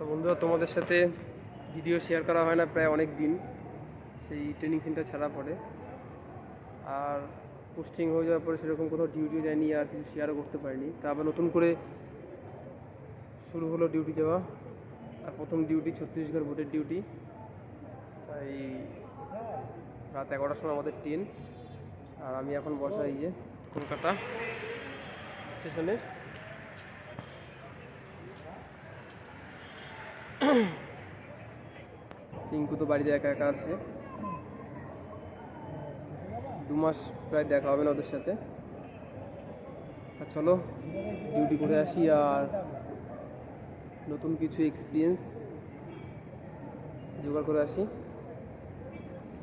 তো বন্ধুরা, তোমাদের সাথে ভিডিও শেয়ার করা হয় না প্রায় অনেক দিন। সেই ট্রেনিং সেন্টার ছাড়া পড়ে আর পোস্টিং হয়ে যাওয়ার পরে সেরকম কোথাও ডিউটিও যায়নি আর কিছু শেয়ারও করতে পারিনি। তা আবার নতুন করে শুরু হলো ডিউটি যাওয়া। আর প্রথম ডিউটি ছত্তিশগড় বোর্ডের ডিউটি তাই রাত এগারোটার সময় আমাদের ট্রেন আর আমি এখন বসা এই যে কলকাতা স্টেশনে টিঙ্কু তো বাড়িতে একা একা আছে। দু মাস প্রায় দেখা হবে না ওদের সাথে। আর চলো ডিউটি করে আসি আর নতুন কিছু এক্সপিরিয়েন্স জোগাড় করে আসি।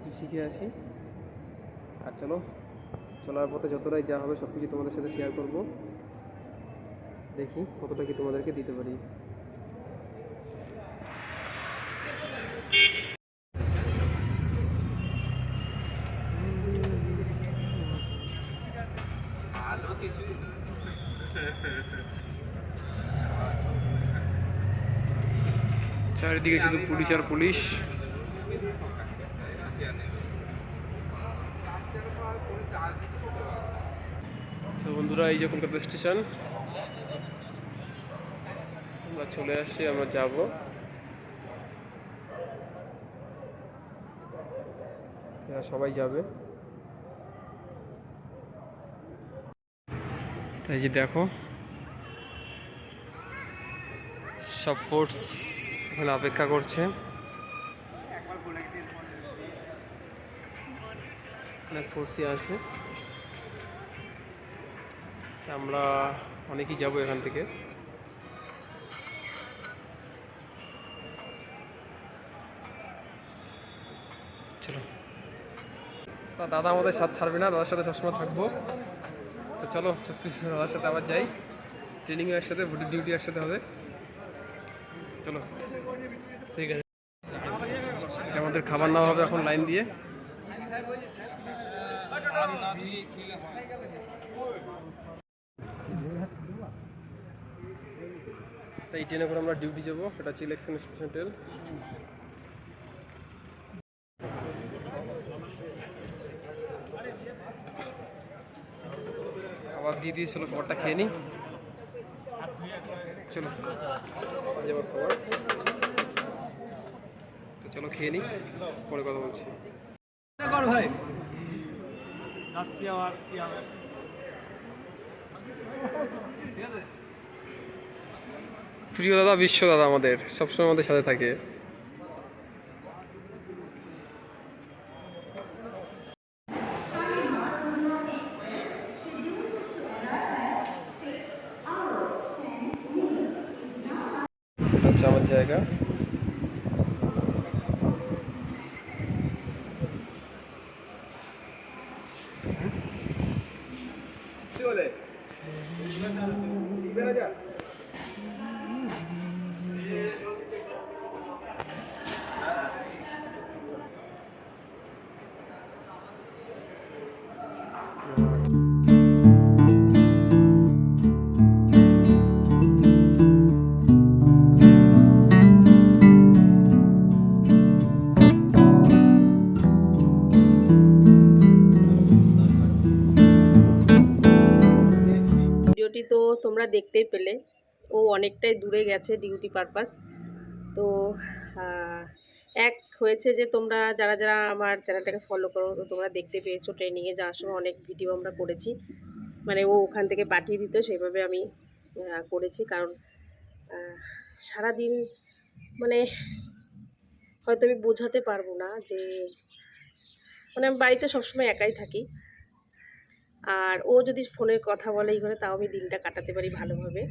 কিছু শিখে আসি। আর চলো, চলার পথে যতটাই যা হবে সব কিছু তোমাদের সাথে শেয়ার করব। দেখি কতটা কি তোমাদেরকে দিতে পারি। চারিদিকে শুধু পুলিশ আর পুলিশ। তো বন্ধুরা, এই যে কলকাতা স্টেশন আমরা চলে আসছি, আমরা যাব। এরা সবাই যাবে। তাই যে দেখো, সব ফোর্স এখানে অপেক্ষা করছে। অনেক ফোর্সই আছে। আমরা অনেকেই যাব এখান থেকে। চলো। তা দাদা আমাদের সাথ ছাড়বে না দাদার সাথে সবসময় থাকব। তো চলো ছত্রিশগড় দাদার সাথে আবার যাই। ট্রেনিংও একসাথে ভোটের ডিউটি একসাথে হবে। চলো। ঠিক আছে। আমাদের খাবার নেওয়া হবে এখন লাইন দিয়ে। তাই ট্রেনে করে আমরা ডিউটি যাব এটা হচ্ছে ইলেকশন স্টেশন ট্রেন খাবার দিয়ে দিয়েছিল খাবারটা খেয়ে নিই। চলো যাবার খাবার। তো চলো খেয়ে নিই পরে কথা বলছি। ভাই। যাচ্ছি আবার কি হবে? প্রিয় দাদা বিশ্ব দাদা আমাদের সবসময় আমাদের সাথে থাকে। আমার জায়গা। ভিডিওটি তো তোমরা দেখতেই পেলে। ও অনেকটাই দূরে গেছে ডিউটি পারপাস। তো এক হয়েছে যে তোমরা যারা যারা আমার চ্যানেলটাকে ফলো করো, তো তোমরা দেখতে পেয়েছ ট্রেনিংয়ে যাওয়ার সময় অনেক ভিডিও আমরা করেছি। মানে ও ওখান থেকে পাঠিয়ে দিত, সেইভাবে আমি করেছি। কারণ সারাদিন মানে হয়তো আমি বোঝাতে পারব না যে মানে আমি বাড়িতে সবসময় একাই থাকি। আর ও যদি ফোনে কথা বলে এই করে, তাও আমি দিনটা কাটাতে পারি ভালোভাবে।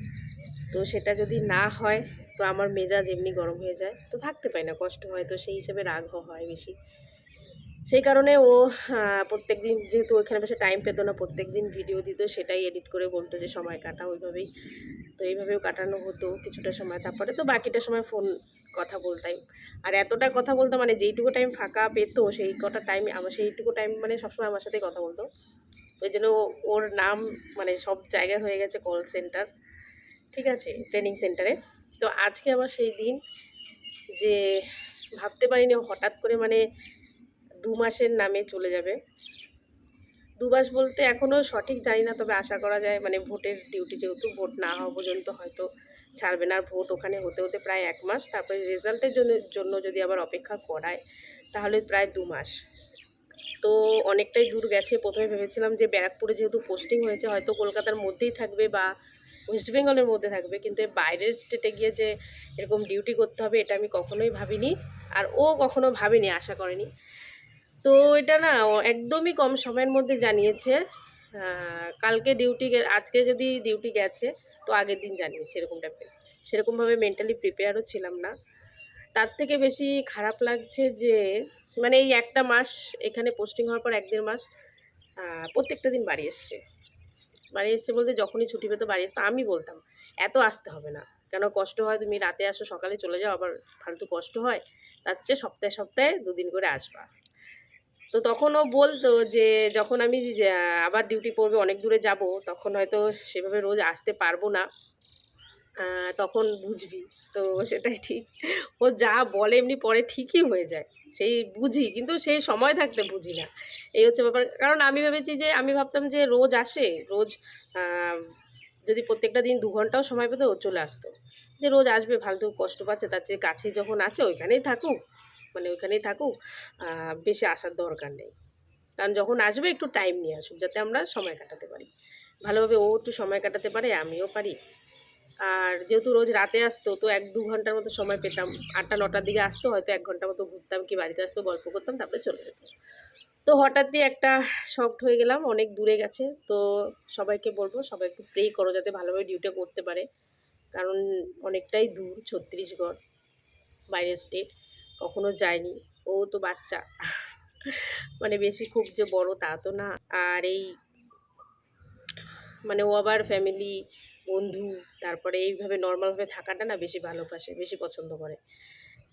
তো সেটা যদি না হয়, তো আমার মেজাজ এমনি গরম হয়ে যায়। তো থাকতে পারি না, কষ্ট হয়। তো সেই হিসেবে রাগ হয় বেশি। সেই কারণে ও প্রত্যেক দিন যেহেতু ওইখানে বসে টাইম পেতো না প্রত্যেক দিন ভিডিও দিত, সেটাই এডিট করে বলতো যে সময় কাটা ওইভাবেই। তো এইভাবেও কাটানো হতো কিছুটা সময়। তারপরে তো বাকিটা সময় ফোন কথা বলতাম। আর এতটা কথা বলতো মানে যেইটুকু টাইম ফাঁকা পেতো, সেই কটা টাইম আমার সেইটুকু টাইম মানে সবসময় আমার সাথে কথা বলতো। ওই জন্য ওর নাম মানে সব জায়গায় হয়ে গেছে কল সেন্টার ঠিক আছে? ট্রেনিং সেন্টারে তো আজকে আমার সেই দিন যে ভাবতে পারিনি হঠাৎ করে মানে দু মাসের নামে চলে যাবে। দু মাস বলতে এখনও সঠিক জানি না, তবে আশা করা যায় মানে ভোটের ডিউটি যেহেতু ভোট না হওয়া পর্যন্ত হয়তো ছাড়বে না। আর ভোট ওখানে হতে হতে প্রায় এক মাস, তারপরে রেজাল্টের জন্য জন্য যদি আবার অপেক্ষা করায়, তাহলে প্রায় দু মাস। তো অনেকটাই দূর গেছে। প্রথমে ভেবেছিলাম যে ব্যারাকপুরে যেহেতু পোস্টিং হয়েছে, হয়তো কলকাতার মধ্যেই থাকবে বা ওয়েস্ট বেঙ্গলের মধ্যে থাকবে। কিন্তু বাইরের স্টেটে গিয়ে যে এরকম ডিউটি করতে হবে, এটা আমি কখনোই ভাবিনি। আর ও কখনো ভাবিনি, আশা করেনি। তো এটা না একদমই কম সময়ের মধ্যে জানিয়েছে। কালকে ডিউটি আজকে যদি ডিউটি গেছে, তো আগের দিন জানিয়েছে এরকম টাইপের সেরকমভাবে মেন্টালি প্রিপেয়ারও ছিলাম না। তার থেকে বেশি খারাপ লাগছে যে মানে এই একটা মাস এখানে পোস্টিং হওয়ার পর এক দেড় মাস প্রত্যেকটা দিন বাড়ি এসছে। বাড়ি এসছে বলতে যখনই ছুটি পেতো বাড়ি আসতো আমি বলতাম, এত আসতে হবে না। কেন কষ্ট হয়? তুমি রাতে আসো, সকালে চলে যাও, আবার ফালতু কষ্ট হয়। তার চেয়ে সপ্তাহে সপ্তাহে দুদিন করে আসবা। তো তখন ও বলতো যে, যখন আমি আবার ডিউটি পড়বে, অনেক দূরে যাব, তখন হয়তো সেভাবে রোজ আসতে পারব না। তখন বুঝবি। তো সেটাই ঠিক। ও যা বলে এমনি পরে ঠিকই হয়ে যায়। সেই বুঝি, কিন্তু সেই সময় থাকতে বুঝি না। এই হচ্ছে ব্যাপার। কারণ আমি ভেবেছি যে, আমি ভাবতাম যে রোজ আসে, রোজ যদি প্রত্যেকটা দিন দু ঘন্টাও সময় পেতো চলে আসতো। যে রোজ আসবে, ফালতু কষ্ট পাচ্ছে, তার চেয়ে কাছে যখন আছে, ওইখানেই থাকুক। মানে ওইখানেই থাকুক। বেশি আসার দরকার নেই। কারণ যখন আসবে, একটু টাইম নিয়ে আসুক, যাতে আমরা সময় কাটাতে পারি। ভালোভাবে ও একটু সময় কাটাতে পারে, আমিও পারি। আর যেহেতু রোজ রাতে আসতো, তো এক দু ঘণ্টার মতো সময় পেতাম। আটটা, নটার দিকে আসতো, হয়তো এক ঘণ্টার মতো ঘুরতাম কি বাড়িতে আসতো, গল্প করতাম, তারপরে চলে যেত। তো হঠাৎই একটা শকড হয়ে গেলাম, অনেক দূরে গেছে। তো সবাইকে বলব, সবাই একটু প্রে করো যাতে ভালোভাবে ডিউটি করতে পারে। কারণ অনেকটাই দূর, ছত্তিশগড়, বাইরের স্টেট কখনো যায়নি। ও তো বাচ্চা। মানে বেশি খুব যে বড় তা তো না। আর এই মানে ও আবার ফ্যামিলি বন্ধু তারপরে এইভাবে নর্মালভাবে থাকাটা না বেশি ভালোবাসে বেশি পছন্দ করে।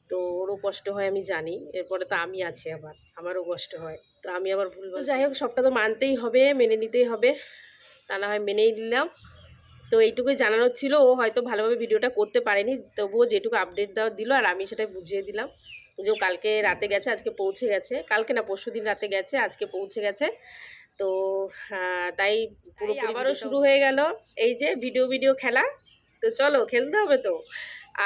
তো ওরও কষ্ট হয় আমি জানি এরপরে তো আমি আছি আবার আমারও কষ্ট হয়। তো আমি আবার ভুল তো যাই হোক সবটা তো মানতেই হবে মেনে নিতেই হবে। তা না হয় মেনেই নিলাম। তো এইটুকুই জানানোর ছিল ও হয়তো ভালোভাবে ভিডিওটা করতে পারেনি তবুও যেটুকু আপডেট দেওয়া দিল আর আমি সেটাই বুঝিয়ে দিলাম। যে ও কালকে রাতে গেছে আজকে পৌঁছে গেছে কালকে না পরশু দিন রাতে গেছে আজকে পৌঁছে গেছে। তো আহ, তাই পুরো আবারও শুরু হয়ে গেল। এই যে ভিডিও ভিডিও খেলা। তো চলো খেলতে হবে তো।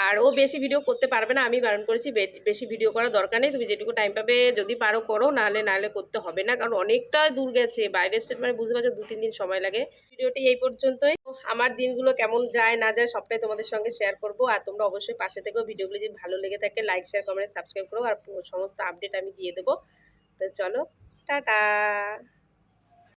আর ও বেশি ভিডিও করতে পারবে না আমি বারণ করেছি বেশি ভিডিও করার দরকার নেই। তুমি যেটুকু টাইম পাবে যদি পারো করো নাহলে নাহলে করতে হবে না। কারণ অনেকটা দূর গেছে বাইরের স্টেট মানে বুঝতে পারছ দু তিন দিন সময় লাগে। ভিডিওটি এই পর্যন্তই। আমার দিনগুলো কেমন যায় না যায় সবটাই তোমাদের সঙ্গে শেয়ার করব। আর তোমরা অবশ্যই পাশে থেকেও ভিডিওগুলো যদি ভালো লেগে থাকে লাইক শেয়ার কমেন্ট সাবস্ক্রাইব করো। আর সমস্ত আপডেট আমি দিয়ে দেবো। তো চলো টাটা!